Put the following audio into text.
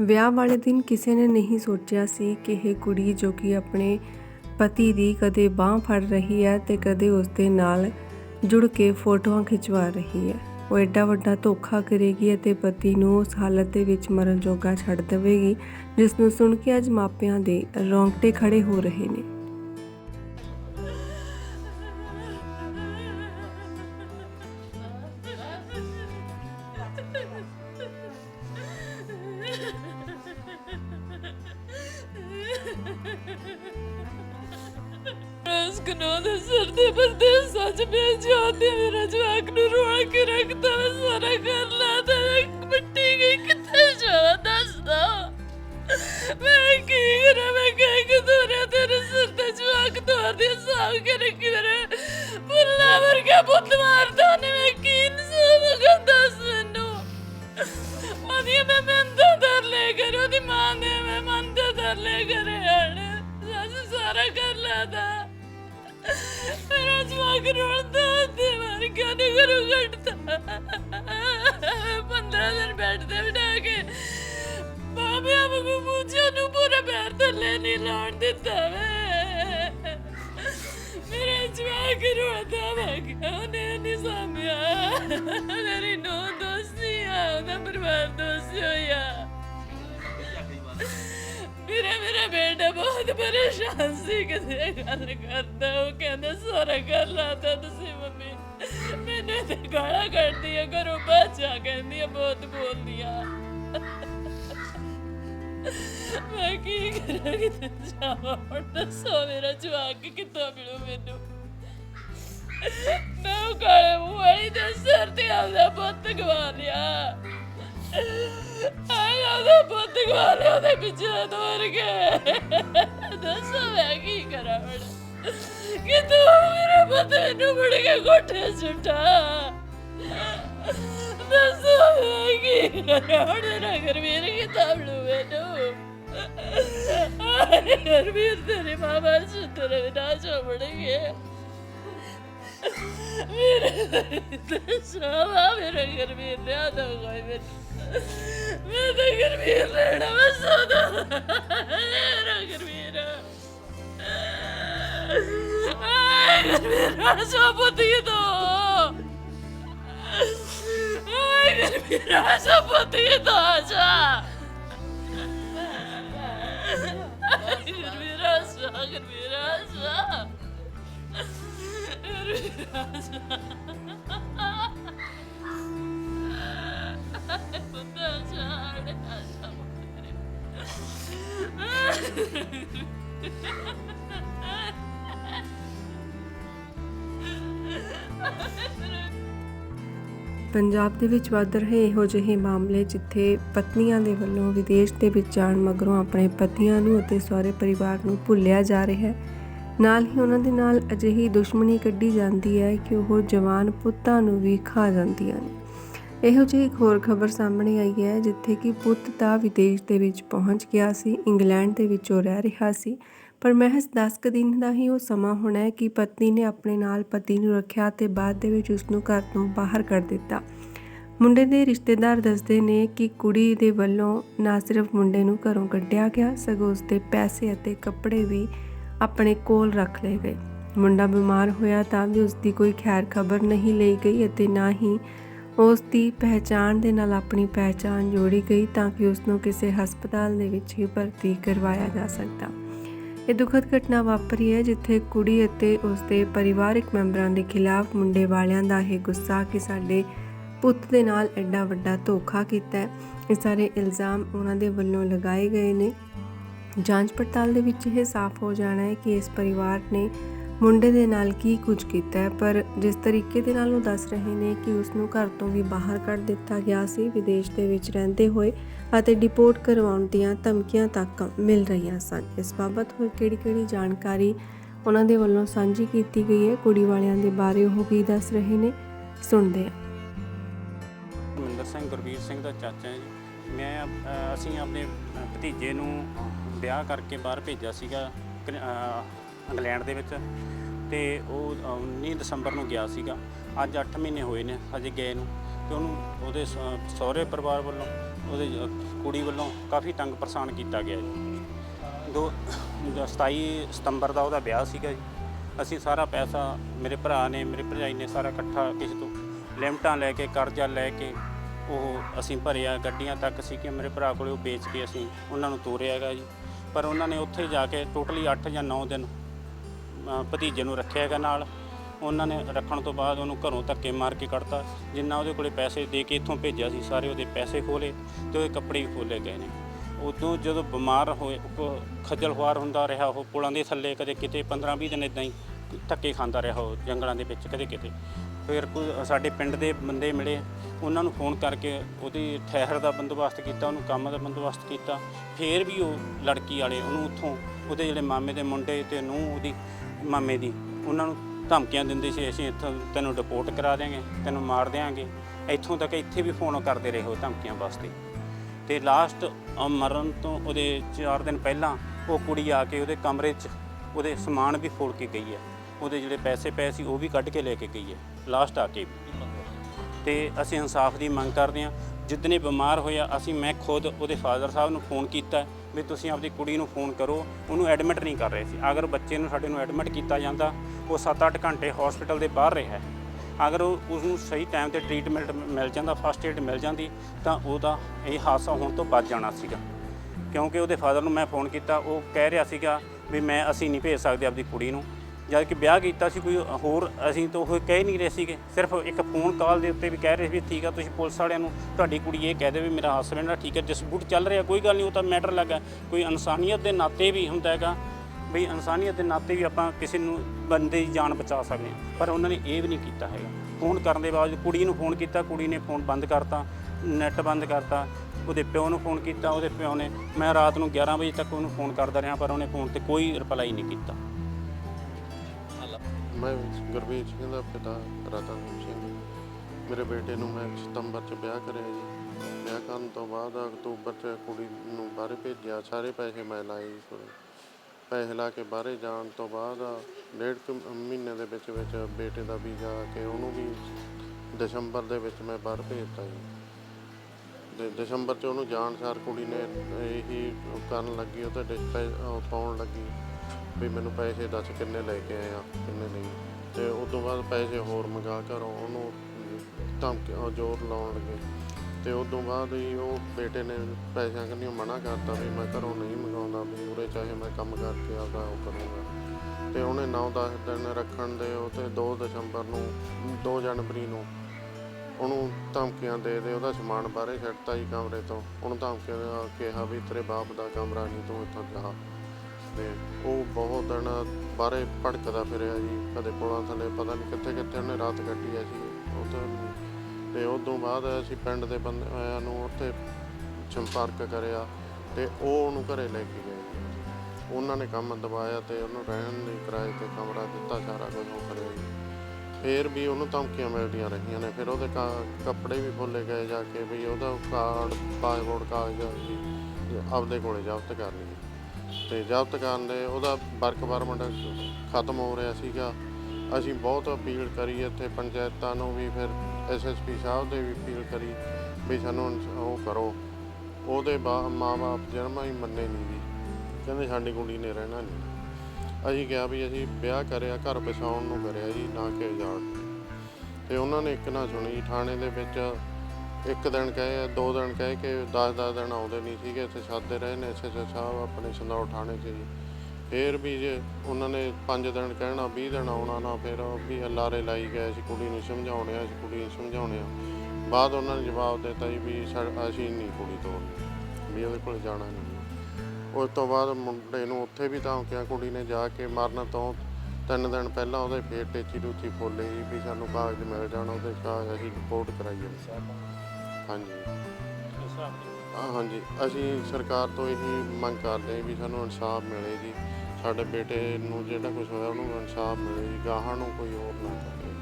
ਵਿਆਹ ਵਾਲੇ ਦਿਨ ਕਿਸੇ ਨੇ ਨਹੀਂ ਸੋਚਿਆ ਸੀ ਕਿ ਇਹ ਕੁੜੀ ਜੋ ਕਿ ਆਪਣੇ ਪਤੀ ਦੀ ਕਦੇ ਬਾਹ ਫੜ ਰਹੀ ਹੈ ਤੇ ਕਦੇ ਉਸ ਦੇ ਨਾਲ ਜੁੜ ਕੇ ਫੋਟੋਆਂ ਖਿਚਵਾ ਰਹੀ ਹੈ। ਉਹ ਐਡਾ ਵੱਡਾ ਧੋਖਾ ਕਰੇਗੀ ਅਤੇ ਪਤੀ ਨੂੰ ਉਸ ਹਾਲਤ ਦੇ ਵਿੱਚ ਮਰਨ ਜੋਗਾ ਛੱਡ ਦੇਵੇਗੀ ਜਿਸ ਨੂੰ ਸੁਣ ਕੇ ਅੱਜ ਮਾਪਿਆਂ ਦੇ ਰੌਂਗਟੇ ਖੜੇ ਹੋ ਰਹੇ ਨੇ। ਉਸ ਦੇ ਸਿਰ ਦੇ ਬੰਦੇ ਸੱਚ ਮੈਂ ਜਾਣਦੇ ਮੇਰਾ ਜਵਾਕ ਨੂੰ ਰੋਣਾ ਕੇ ਰੱਖਦਾ? ਮੈਂ ਸਾਰਾ ਕਰ ਲਾ ਮਿੱਟੀ ਗਈ, ਕਿੱਥੇ ਜਾਵਾਂ ਦੱਸਦਾ? ਮੈਂ ਕੀ ਕਰਾਂ? ਮੈਂ ਕਹਿ ਕਿ ਤੋਰਿਆ ਤੇਰੇ ਸਿਰ ਤੇ ਜਵਾਕ ਤੋਰ ਦੇ ਸਾਹ ਕੇ ਰੱਖੀ ਮੇਰੇ ਬੁੱਲਾ ਵਰਗਾ ਪੁੱਤ ਮਾਰਦਾ ਨੇ, ਮੈਂ ਕੀ ਇਨਸਾਫ ਕਰਦਾ ਮੈਨੂੰ। ਉਹਦੀ ਮੈਂ ਮੰਦਾ ਦਰ ਲੈ ਕਰ ਉਹਦੀ ਮਾਂ ਨੇ ਮੈਂ ਮੰਦਾ ਦਰ ਲੈ ਕਰ ਸਾਰਾ ਕਰ ਲਾਦਾ ਮੇਰਾ ਜਵਾਕ ਰੋਂਦਾ ਤੇ ਮਰ ਗਿਆ ਨੀ ਗੁਰੂ ਘਟਦਾ ਪੰਦਰਾਂ ਦਿਨ ਬੈਠ ਤੇ ਬਿਠਾ ਕੇ ਬਾਬੇ ਆਪ ਮੁਝੇ ਨੂੰ ਪੂਰਾ ਪੈਰ ਥੱਲੇ ਨਹੀਂ ਲਾਉਣ ਦਿੱਤਾ ਵੇ। ਮੇਰਾ ਜਵਾਕ ਰੋਂਦਾ ਵਾ ਉਹਨੇ ਨਹੀਂ ਸਾਂਭਿਆ। ਮੇਰੀ ਨੋ ਦੋਸਤੀ ਆ, ਉਹਦਾ ਪਰਿਵਾਰ ਦੋਸਤੀ ਹੋਇਆ। ਮੇਰਾ ਮੇਰਾ ਬੇਟਾ ਬਹੁਤ ਪਰੇਸ਼ਾਨ ਸੀ, ਕਿਸੇ ਗੱਲ ਕਰਦਾ, ਉਹ ਕਹਿੰਦਾ ਸਾਰਾ ਕਰ ਲਾਤਾ ਤੁਸੀਂ ਮੰਮੀ। ਮੈਨੂੰ ਤੇ ਗਾਲਾਂ ਕੱਢਦੀ ਆ ਘਰੋਂ ਬਾਚਾ ਕਹਿੰਦੀ ਆ ਬਹੁਤ ਬੋਲਦੀ ਆ ਮੈਂ ਕੀ ਕਰਾਂ ਕਿਤੇ ਜਾਵਾਂ? ਹੁਣ ਦੱਸੋ, ਮੇਰਾ ਜਵਾਕ ਕਿੱਥੋਂ ਮਿਲੂ ਮੈਨੂੰ? ਮੈਂ ਉਹ ਕਾਲੇ ਮੂੰਹ ਵਾਲੀ ਦੇ ਸਿਰ ਤੇ ਆਪਦਾ ਪੁੱਤ ਗਵਾ ਲਿਆ। ਆਏ ਉਹਦਾ ਪੁੱਤ ਗਵਾ ਉਹਦੇ ਪਿੱਛੇ ਦੌੜ ਕੇ ਦੱਸੋ ਮੈਂ ਕੀ ਕਰਾਂ ਹੁਣ? ਕਿ ਤੂੰ ਮੇਰੇ ਪੁੱਤ ਨੂੰ ਮੁੜ ਕੇ ਕੋਠੇ ਸੁੱਟਾ। ਦੱਸੋ ਮੈਂ ਕੀ ਕਰਾਂ ਹੁਣ? ਨਗਰ ਵੀਰ ਕਿਤਾਬ ਲੂ ਮੈਨੂੰ ਨਰਵੀਰ ਤੇਰੇ ਮਾਮਾ ਸੁਤਰ ਵਿਨਾਸ਼ ਹੋ ਗਏ ਮੇਰੇ ਸਾਵਾ ਮੇਰੇ ਘਰ ਵੀ ਲਿਆ ਕੋਈ ਮੈਨੂੰ ਮੈਂ ਤਾਂ ਘਰ ਵੀ ਲੈਣਾ ਮੈਂ ਸੋਦਾ। ਮੇਰਾ ਘਰ ਵੀ ਆਏ ਘਰ ਵੀ ਸੋ ਪੁੱਤੀ ਦੋ ਆਏ ਘਰ ਵੀ ਸੋ ਪੁੱਤੀ ਦੋ ਜਾ ਘਰ ਵੀ ਰਾਸਾ ਘਰ ਵੀ ਰਾਸਾ ਪੰਜਾਬ ਦੇ ਵਿੱਚ ਵੱਧ ਰਹੇ ਇਹੋ ਜਿਹੇ ਮਾਮਲੇ ਜਿੱਥੇ ਪਤਨੀਆਂ ਦੇ ਵੱਲੋਂ ਵਿਦੇਸ਼ ਦੇ ਵਿੱਚ ਜਾਣ ਮਗਰੋਂ ਆਪਣੇ ਪਤੀਆਂ ਨੂੰ ਅਤੇ ਸਹੁਰੇ ਪਰਿਵਾਰ ਨੂੰ ਭੁੱਲਿਆ ਜਾ ਰਿਹਾ ਹੈ। ਨਾਲ ਹੀ ਉਹਨਾਂ ਦੇ ਨਾਲ ਅਜਿਹੀ ਦੁਸ਼ਮਣੀ ਕੱਢੀ ਜਾਂਦੀ ਹੈ ਕਿ ਉਹ ਜਵਾਨ ਪੁੱਤਾਂ ਨੂੰ ਵੀ ਖਾ ਜਾਂਦੀਆਂ ਨੇ। ਇਹੋ ਜਿਹੀ ਇੱਕ ਹੋਰ ਖਬਰ ਸਾਹਮਣੇ ਆਈ ਹੈ, ਜਿੱਥੇ ਕਿ ਪੁੱਤ ਤਾਂ ਵਿਦੇਸ਼ ਦੇ ਵਿੱਚ ਪਹੁੰਚ ਗਿਆ ਸੀ, ਇੰਗਲੈਂਡ ਦੇ ਵਿੱਚ ਉਹ ਰਹਿ ਰਿਹਾ ਸੀ ਪਰ ਮਹਿਜ਼ 10 ਕੁ ਦਿਨ ਦਾ ਹੀ ਉਹ ਸਮਾਂ ਹੋਣਾ ਹੈ ਕਿ ਪਤਨੀ ਨੇ ਆਪਣੇ ਨਾਲ ਪਤੀ ਨੂੰ ਰੱਖਿਆ ਤੇ ਬਾਅਦ ਦੇ ਵਿੱਚ ਉਸ ਨੂੰ ਘਰ ਤੋਂ ਬਾਹਰ ਕੱਢ ਦਿੱਤਾ। ਮੁੰਡੇ ਦੇ ਰਿਸ਼ਤੇਦਾਰ ਦੱਸਦੇ ਨੇ ਕਿ ਕੁੜੀ ਦੇ ਵੱਲੋਂ ਨਾ ਸਿਰਫ ਮੁੰਡੇ ਨੂੰ ਘਰੋਂ ਕੱਢਿਆ ਗਿਆ, ਸਗੋਂ ਉਸ ਦੇ ਪੈਸੇ ਅਤੇ ਕੱਪੜੇ ਵੀ ਆਪਣੇ ਕੋਲ ਰੱਖ ਲਏ ਗਏ। ਮੁੰਡਾ ਬਿਮਾਰ ਹੋਇਆ ਤਾਂ ਵੀ ਉਸ ਦੀ ਕੋਈ ਖੈਰ ਖਬਰ ਨਹੀਂ ਲਈ ਗਈ ਅਤੇ ਨਾ ਹੀ ਉਸ ਦੀ ਪਹਿਚਾਣ ਦੇ ਨਾਲ ਆਪਣੀ ਪਹਿਚਾਣ ਜੋੜੀ ਗਈ ਤਾਂ ਕਿ ਉਸ ਨੂੰ ਕਿਸੇ ਹਸਪਤਾਲ ਦੇ ਵਿੱਚ ਹੀ ਭਰਤੀ ਕਰਵਾਇਆ ਜਾ ਸਕਦਾ। ਇਹ ਦੁਖਦ ਘਟਨਾ ਵਾਪਰੀ ਹੈ ਜਿੱਥੇ ਕੁੜੀ ਅਤੇ ਉਸ ਦੇ ਪਰਿਵਾਰਕ ਮੈਂਬਰਾਂ ਦੇ ਖਿਲਾਫ ਮੁੰਡੇ ਵਾਲਿਆਂ ਦਾ ਇਹ ਗੁੱਸਾ ਕਿ ਸਾਡੇ ਪੁੱਤ ਦੇ ਨਾਲ ਐਡਾ ਵੱਡਾ ਧੋਖਾ ਕੀਤਾ ਹੈ। ਇਹ ਸਾਰੇ ਇਲਜ਼ਾਮ ਉਹਨਾਂ ਦੇ ਵੱਲੋਂ ਲਗਾਏ ਗਏ ਨੇ। ਜਾਂਚ ਪੜਤਾਲ ਦੇ ਵਿੱਚ ਇਹ ਸਾਫ਼ ਹੋ ਜਾਣਾ ਹੈ ਕਿ ਇਸ ਪਰਿਵਾਰ ਨੇ ਮੁੰਡੇ ਦੇ ਨਾਲ ਕੀ ਕੁਝ ਕੀਤਾ ਹੈ, ਪਰ ਜਿਸ ਤਰੀਕੇ ਦੇ ਨਾਲ ਉਹ ਦੱਸ ਰਹੇ ਨੇ ਕਿ ਉਸ ਨੂੰ ਘਰ ਤੋਂ ਵੀ ਬਾਹਰ ਕੱਢ ਦਿੱਤਾ ਗਿਆ ਸੀ, ਵਿਦੇਸ਼ ਦੇ ਵਿੱਚ ਰਹਿੰਦੇ ਹੋਏ ਅਤੇ ਡਿਪੋਰਟ ਕਰਵਾਉਣ ਦੀਆਂ ਧਮਕੀਆਂ ਤੱਕ ਮਿਲ ਰਹੀਆਂ ਸਨ। ਇਸ ਬਾਬਤ ਹੋਰ ਕਿਹੜੀ-ਕਿਹੜੀ ਜਾਣਕਾਰੀ ਉਹਨਾਂ ਦੇ ਵੱਲੋਂ ਸਾਂਝੀ ਕੀਤੀ ਗਈ ਹੈ, ਕੁੜੀ ਵਾਲਿਆਂ ਦੇ ਬਾਰੇ ਉਹ ਕੀ ਦੱਸ ਰਹੇ ਨੇ, ਸੁਣਦੇ ਹਾਂ। ਮਨਿੰਦਰ ਸਿੰਘ, ਗੁਰਵੀਰ ਸਿੰਘ ਦਾ ਚਾਚਾ ਹੈ ਜੀ। ਮੈਂ ਅਸੀਂ ਆਪਣੇ ਭਤੀਜੇ ਨੂੰ ਵਿਆਹ ਕਰਕੇ ਬਾਹਰ ਭੇਜਿਆ ਸੀਗਾ ਇੰਗਲੈਂਡ ਦੇ ਵਿੱਚ ਤੇ ਉਹ ਅ, 19 ਦਸੰਬਰ ਨੂੰ ਗਿਆ ਸੀਗਾ। ਅੱਜ 8 ਮਹੀਨੇ ਹੋਏ ਨੇ ਹਜੇ ਗਏ ਨੂੰ। ਤੇ ਉਹਨੂੰ ਉਹਦੇ ਸ- ਸਹੁਰੇ ਪਰਿਵਾਰ ਵੱਲੋਂ ਉਹਦੇ ਜ- ਕੁੜੀ ਵੱਲੋਂ ਕਾਫੀ ਤੰਗ ਪਰੇਸ਼ਾਨ ਕੀਤਾ ਗਿਆ ਜੀ। ਦੋ 27 ਸਤੰਬਰ ਦਾ ਉਹਦਾ ਵਿਆਹ ਸੀਗਾ ਜੀ। ਅਸੀਂ ਸਾਰਾ ਪੈਸਾ ਮੇਰੇ ਭਰਾ ਨੇ ਮੇਰੇ ਭਰਜਾਈ ਨੇ ਸਾਰਾ ਇਕੱਠਾ ਕਿਸੇ ਤੋਂ ਲਿਮਟਾਂ ਲੈ ਕੇ ਕਰਜ਼ਾ ਲੈ ਕੇ ਉਹ ਅਸੀਂ ਭਰਿਆ। ਗੱਡੀਆਂ ਤੱਕ ਸੀ ਕਿ ਮੇਰੇ ਭਰਾ ਕੋਲੇ ਉਹ ਵੇਚ ਕੇ ਅਸੀਂ ਉਹਨਾਂ ਨੂੰ ਤੋਰਿਆ ਹੈਗਾ ਜੀ। ਪਰ ਉਹਨਾਂ ਨੇ ਉੱਥੇ ਜਾ ਕੇ ਟੋਟਲੀ 8 ਜਾਂ 9 ਦਿਨ ਭਤੀਜੇ ਨੂੰ ਰੱਖਿਆ ਹੈਗਾ ਨਾਲ। ਉਹਨਾਂ ਨੇ ਰੱਖਣ ਤੋਂ ਬਾਅਦ ਉਹਨੂੰ ਘਰੋਂ ਧੱਕੇ ਮਾਰ ਕੇ ਕੱਢਤਾ। ਜਿੰਨਾ ਉਹਦੇ ਕੋਲੇ ਪੈਸੇ ਦੇ ਕੇ ਇੱਥੋਂ ਭੇਜਿਆ ਸੀ, ਸਾਰੇ ਉਹਦੇ ਪੈਸੇ ਖੋਲੇ ਤੇ ਉਹਦੇ ਕੱਪੜੇ ਵੀ ਖੋਲੇ ਗਏ ਨੇ। ਉਦੋਂ ਜਦੋਂ ਬਿਮਾਰ ਹੋਏ, ਉਹ ਖੱਜਲ ਖੁਆਰ ਹੁੰਦਾ ਰਿਹਾ, ਉਹ ਪੁਲਾਂ ਦੇ ਥੱਲੇ ਕਦੇ ਕਿਤੇ 15 20 ਦਿਨ ਇਦਾਂ ਹੀ ਧੱਕੇ ਖਾਂਦਾ ਰਿਹਾ ਉਹ ਜੰਗਲਾਂ ਦੇ ਵਿੱਚ ਕਦੇ ਕਿਤੇ। ਫਿਰ ਕੋਈ ਸਾਡੇ ਪਿੰਡ ਦੇ ਬੰਦੇ ਮਿਲੇ, ਉਹਨਾਂ ਨੂੰ ਫੋਨ ਕਰਕੇ ਉਹਦੀ ਠਹਿਰ ਦਾ ਬੰਦੋਬਸਤ ਕੀਤਾ, ਉਹਨੂੰ ਕੰਮ ਦਾ ਬੰਦੋਬਸਤ ਕੀਤਾ। ਫਿਰ ਵੀ ਉਹ ਲੜਕੀ ਵਾਲੇ ਉਹਨੂੰ ਉੱਥੋਂ, ਉਹਦੇ ਜਿਹੜੇ ਮਾਮੇ ਦੇ ਮੁੰਡੇ ਤੇ ਨੂੰ ਉਹਦੀ ਮਾਮੇ ਦੀ। ਉਹਨਾਂ ਨੂੰ ਧਮਕੀਆਂ ਦਿੰਦੇ ਸੀ, ਅਸੀਂ ਇੱਥੋਂ ਤੈਨੂੰ ਡਿਪੋਰਟ ਕਰਾ ਦਿਆਂਗੇ, ਤੈਨੂੰ ਮਾਰ ਦਿਆਂਗੇ। ਇੱਥੋਂ ਤੱਕ ਇੱਥੇ ਵੀ ਫੋਨ ਕਰਦੇ ਰਹੇ ਉਹ ਧਮਕੀਆਂ ਵਾਸਤੇ। ਤੇ ਲਾਸਟ ਮਰਨ ਤੋਂ ਉਹਦੇ 4 ਦਿਨ ਪਹਿਲਾਂ ਉਹ ਕੁੜੀ ਆ ਕੇ ਉਹਦੇ ਕਮਰੇ 'ਚ ਉਹਦੇ ਸਮਾਨ ਵੀ ਫੋੜ ਕੇ ਗਈ ਹੈ। ਉਹਦੇ ਜਿਹੜੇ ਪੈਸੇ ਪਏ ਸੀ, ਉਹ ਵੀ ਕੱਢ ਕੇ ਲੈ ਕੇ ਗਈ ਹੈ। ਲਾਸਟ ਆ ਕੇ ਤੇ ਅਸੀਂ ਇਨਸਾਫ ਦੀ ਮੰਗ ਕਰਦੇ ਹਾਂ। ਜਿੱਦਨੇ ਬਿਮਾਰ ਹੋਇਆ, ਅਸੀਂ, ਮੈਂ ਖੁਦ ਉਹਦੇ ਫਾਦਰ ਸਾਹਿਬ ਨੂੰ ਫੋਨ ਕੀਤਾ। ਵੀ ਤੁਸੀਂ ਆਪਦੀ ਕੁੜੀ ਨੂੰ ਫੋਨ ਕਰੋ, ਉਹਨੂੰ ਐਡਮਿਟ ਨਹੀਂ ਕਰ ਰਹੇ ਸੀ। ਅਗਰ ਬੱਚੇ ਨੂੰ ਸਾਡੇ ਨੂੰ ਐਡਮਿਟ ਕੀਤਾ ਜਾਂਦਾ, ਉਹ 7-8 ਘੰਟੇ ਹਸਪੀਟਲ ਦੇ ਬਾਹਰ ਰਿਹਾ ਅਗਰ ਉਹ ਉਸ ਨੂੰ ਸਹੀ ਟਾਈਮ ਤੇ ਟ੍ਰੀਟਮੈਂਟ ਮਿਲ ਜਾਂਦਾ ਫਸਟ ਏਡ ਮਿਲ ਜਾਂਦੀ, ਤਾਂ ਉਹਦਾ ਇਹ ਹਾਦਸਾ ਹੋਣ ਤੋਂ ਬਚ ਜਾਣਾ ਸੀਗਾ। ਕਿਉਂਕਿ ਉਹਦੇ ਫਾਦਰ ਨੂੰ ਮੈਂ ਫੋਨ ਕੀਤਾ, ਉਹ ਕਹਿ ਰਿਹਾ ਸੀਗਾ ਵੀ ਮੈਂ ਅਸੀਂ ਨਹੀਂ ਭੇਜ ਸਕਦੇ ਆਪਦੀ ਕੁੜੀ ਨੂੰ। ਜਦ ਕਿ ਵਿਆਹ ਕੀਤਾ ਸੀ ਕੋਈ ਹੋਰ, ਅਸੀਂ ਤਾਂ ਉਹ ਕਹਿ ਨਹੀਂ ਰਹੇ ਸੀਗੇ। ਸਿਰਫ ਇੱਕ ਫੋਨ ਕਾਲ ਦੇ ਉੱਤੇ ਵੀ ਕਹਿ ਰਹੇ ਸੀ ਵੀ ਠੀਕ ਆ, ਤੁਸੀਂ ਪੁਲਿਸ ਵਾਲਿਆਂ ਨੂੰ, ਤੁਹਾਡੀ ਕੁੜੀ ਇਹ ਕਹਿ ਦੇ ਵੀ ਮੇਰਾ ਹਸਬੰਡ ਆ, ਠੀਕ ਹੈ ਡਿਸਪਿਊਟ ਚੱਲ ਰਿਹਾ, ਕੋਈ ਗੱਲ ਨਹੀਂ, ਉਹ ਤਾਂ ਮੈਟਰ ਲੱਗਾ। ਕੋਈ ਇਨਸਾਨੀਅਤ ਦੇ ਨਾਤੇ ਵੀ ਹੁੰਦਾ ਹੈਗਾ, ਵੀ ਇਨਸਾਨੀਅਤ ਦੇ ਨਾਤੇ ਵੀ ਆਪਾਂ ਕਿਸੇ ਨੂੰ ਬੰਦੇ ਦੀ ਜਾਨ ਬਚਾ ਸਕਦੇ ਹਾਂ। ਪਰ ਉਹਨਾਂ ਨੇ ਇਹ ਵੀ ਨਹੀਂ ਕੀਤਾ ਹੈਗਾ। ਫੋਨ ਕਰਨ ਦੇ ਬਾਵਜੂਦ ਕੁੜੀ ਨੂੰ ਫੋਨ ਕੀਤਾ, ਕੁੜੀ ਨੇ ਫੋਨ ਬੰਦ ਕਰਤਾ ਨੈੱਟ ਬੰਦ ਕਰਤਾ, ਉਹਦੇ ਪਿਓ ਨੂੰ ਫੋਨ ਕੀਤਾ, ਉਹਦੇ ਪਿਓ ਨੇ, ਮੈਂ ਰਾਤ ਨੂੰ 11 ਵਜੇ ਤੱਕ ਉਹਨੂੰ ਫੋਨ ਕਰਦਾ ਰਿਹਾ, ਪਰ ਉਹਨੇ ਫੋਨ ਤੇ ਕੋਈ ਰਿਪਲਾਈ ਨਹੀਂ ਕੀਤਾ। ਮੈਂ ਗੁਰਬੀਰ ਸਿੰਘ ਦਾ ਪਿਤਾ ਰਤਨ ਸਿੰਘ। ਮੇਰੇ ਬੇਟੇ ਨੂੰ ਮੈਂ ਸਤੰਬਰ ਚ ਵਿਆਹ ਕਰਿਆ ਜੀ। ਵਿਆਹ ਕਰਨ ਤੋਂ ਬਾਅਦ ਅਕਤੂਬਰ ਚ ਕੁੜੀ ਨੂੰ ਬਾਹਰ ਭੇਜਿਆ, ਸਾਰੇ ਪੈਸੇ ਮੈਂ ਲਾਏ ਜੀ ਪੈਸੇ ਲਾ ਕੇ ਬਾਹਰੇ ਜਾਣ ਤੋਂ ਬਾਅਦ ਡੇਢ ਕੁ ਮਹੀਨੇ ਦੇ ਵਿੱਚ ਵਿੱਚ ਬੇਟੇ ਦਾ ਵੀਜ਼ਾ ਆ ਕੇ ਉਹਨੂੰ ਵੀ ਦਸੰਬਰ ਦੇ ਵਿੱਚ ਮੈਂ ਬਾਹਰ ਭੇਜਤਾ ਜੀ। ਤੇ ਦਸੰਬਰ ਚ ਉਹਨੂੰ ਜਾਣ ਸਾਰ ਕੁੜੀ ਨੇ ਇਹੀ ਕਰਨ ਲੱਗੀ ਉਹ ਤੇ ਡਿਸਪੈ ਪਾਉਣ ਲੱਗੀ। ਵੀ ਮੈਨੂੰ ਪੈਸੇ ਦੱਸ ਕਿੰਨੇ ਲੈ ਕੇ ਆਏ ਆ ਕਿੰਨੇ ਨਹੀਂ। ਤੇ ਉਸ ਤੋਂ ਬਾਅਦ ਪੈਸੇ ਹੋਰ ਮੰਗਾ ਘਰੋਂ ਉਹਨੂੰ ਧਮਕੀਆਂ ਜ਼ੋਰ ਲਾਉਣ ਲੱਗੇ। ਤੇ ਉਸ ਤੋਂ ਬਾਅਦ ਹੀ ਉਹ ਬੇਟੇ ਨੇ ਪੈਸਿਆਂ ਕੰਨੀ ਮਨਾ ਕਰਤਾ ਵੀ ਮੈਂ ਘਰੋਂ ਨਹੀਂ ਮੰਗਾਉਂਦਾ, ਵੀ ਉਰੇ ਚਾਹੇ ਮੈਂ ਕੰਮ ਕਰਕੇ ਆਪਦਾ ਉਹ ਕਰੂੰਗਾ। ਤੇ ਉਹਨੇ 9-10 ਦਿਨ ਰੱਖਣ ਦੇ ਉਹ ਤੇ 2 ਦਸੰਬਰ ਨੂੰ 2 ਜਨਵਰੀ ਨੂੰ ਉਹਨੂੰ ਧਮਕੀਆਂ ਦੇ ਦੇ, ਉਹਦਾ ਸਮਾਨ ਬਾਹਰੇ ਛੱਡਤਾ ਜੀ ਕਮਰੇ ਤੋਂ। ਉਹਨੂੰ ਧਮਕੀਆਂ ਕਿਹਾ ਵੀ ਤੇਰੇ ਬਾਪ ਦਾ ਕਮਰਾ ਨਹੀਂ, ਤੂੰ ਇੱਥੋਂ ਜਾ। ਤੇ ਉਹ ਬਹੁਤ ਦਿਨ ਬਾਹਰੇ ਭੜਕਦਾ ਫਿਰਿਆ ਜੀ, ਕਦੇ ਪੁਲਾਂ ਥੱਲੇ, ਪਤਾ ਨਹੀਂ ਕਿੱਥੇ ਕਿੱਥੇ ਉਹਨੇ ਰਾਤ ਕੱਟੀ ਆ ਸੀ ਉੱਥੇ ਤੇ ਉਸ ਤੋਂ ਬਾਅਦ ਅਸੀਂ ਪਿੰਡ ਦੇ ਬੰਦਿਆਂ ਨੂੰ ਉੱਥੇ ਸੰਪਰਕ ਕਰਿਆ ਤੇ ਉਹ ਉਹਨੂੰ ਘਰੇ ਲੈ ਕੇ ਗਏ। ਉਹਨਾਂ ਨੇ ਕੰਮ ਦਬਾਇਆ ਤੇ ਉਹਨੂੰ ਰਹਿਣ ਲਈ ਕਿਰਾਏ ਤੇ ਕਮਰਾ ਦਿੱਤਾ, ਸਾਰਾ ਕੁਝ ਉਹ ਕਰਿਆ ਜੀ। ਫੇਰ ਵੀ ਉਹਨੂੰ ਧਮਕੀਆਂ ਮਿਲਦੀਆਂ ਰਹੀਆਂ ਨੇ, ਫਿਰ ਉਹਦੇ ਕਾ- ਕੱਪੜੇ ਵੀ ਫੁੱਲੇ ਗਏ ਜਾ ਕੇ ਵੀ ਉਹਦਾ ਕਾਰਡ ਪਾਸਪੋਰਟ ਕਾਗਜ਼ ਆਪਦੇ ਕੋਲੇ ਜ਼ਬਤ ਕਰ ਲਈ ਤੇ ਜ਼ਬਤ ਕਰਨ ਦੇ ਉਹਦਾ ਵਰਕ ਪਰਮਿਟ ਖਤਮ ਹੋ ਰਿਹਾ ਸੀਗਾ। ਅਸੀਂ ਬਹੁਤ ਅਪੀਲ ਕਰੀ ਇੱਥੇ ਪੰਚਾਇਤਾਂ ਨੂੰ ਵੀ ਫਿਰ ਐਸਐਸਪੀ ਸਾਹਿਬ ਦੇ ਵੀ ਅਪੀਲ ਕਰੀ ਵੀ ਸਾਨੂੰ ਉਹ ਕਰੋ। ਉਹਦੇ ਬਾ ਮਾਂ-ਬਾਪ ਜਨਮਾਂ ਹੀ ਮੰਨੇ ਨਹੀਂ ਜੀ। ਕਹਿੰਦੇ ਸਾਡੀ ਕੁੜੀ ਨੇ ਰਹਿਣਾ ਨਹੀਂ ਅਸੀਂ ਕਿਹਾ ਵੀ ਅਸੀਂ ਵਿਆਹ ਕਰਿਆ, ਘਰ ਬਸਾਉਣ ਨੂੰ ਕਰਿਆ ਜੀ, ਨਾ ਕਿ ਜਾਣ। ਤੇ ਉਹਨਾਂ ਨੇ ਇੱਕ ਨਾ ਸੁਣੀ, ਥਾਣੇ ਦੇ ਵਿੱਚ ਇੱਕ ਦਿਨ ਕਹੇ, ਦੋ ਦਿਨ ਕਹੇ ਕਿ 10-10 ਦਿਨ ਆਉਂਦੇ ਨਹੀਂ ਸੀਗੇ, ਇੱਥੇ ਸਾਦੇ ਰਹੇ ਨੇ ਐਸਐਸਓ ਸਾਹਿਬ ਆਪਣੇ ਸੰਦੌੜ ਥਾਣੇ 'ਚ ਜੀ। ਫੇਰ ਵੀ ਜੇ ਉਹਨਾਂ ਨੇ 5 ਦਿਨ ਕਹਿਣਾ 20 ਦਿਨ ਆਉਣਾ ਨਾ, ਫਿਰ ਉਹ ਵੀ ਲਾਰੇ ਲਾਈ ਗਏ ਸੀ ਕੁੜੀ ਨੂੰ ਸਮਝਾਉਣੇ ਆ, ਅਸੀਂ ਕੁੜੀ ਨੂੰ ਸਮਝਾਉਣੇ ਆ। ਬਾਅਦ ਉਹਨਾਂ ਨੇ ਜਵਾਬ ਦਿੱਤਾ ਜੀ ਵੀ ਸਾ- ਅਸੀਂ ਨਹੀਂ ਕੁੜੀ ਤੋੜਨੀ ਵੀ ਉਹਦੇ ਕੋਲ ਜਾਣਾ ਨਹੀਂ। ਉਸ ਤੋਂ ਬਾਅਦ ਮੁੰਡੇ ਨੂੰ ਉੱਥੇ ਵੀ ਧਮਕੀਆਂ ਕੁੜੀ ਨੇ ਜਾ ਕੇ ਮਰਨ ਤੋਂ ਤਿੰਨ ਦਿਨ ਪਹਿਲਾਂ ਉਹਦੇ ਫੇਰ ਟੇਚੀ ਟੂਚੀ ਫੋਲੇ ਜੀ ਵੀ ਸਾਨੂੰ ਕਾਗਜ਼ ਮਿਲ ਜਾਣ, ਉਹਦੇ ਕਾਗਜ਼ ਅਸੀਂ ਰਿਪੋਰਟ ਕਰਾਈਏ। ਹਾਂਜੀ। ਹਾਂ ਹਾਂਜੀ। ਅਸੀਂ ਸਰਕਾਰ ਤੋਂ ਇਹੀ ਮੰਗ ਕਰਦੇ ਹਾਂ ਵੀ ਸਾਨੂੰ ਇਨਸਾਫ ਮਿਲੇ ਜੀ। ਸਾਡੇ ਬੇਟੇ ਨੂੰ ਜਿਹੜਾ ਕੁਝ ਹੋਇਆ ਉਹਨੂੰ ਇਨਸਾਫ ਮਿਲੇ ਜੀ। ਗਾਹਾਂ ਨੂੰ ਕੋਈ ਹੋਰ ਨਾ ਕਰੇ।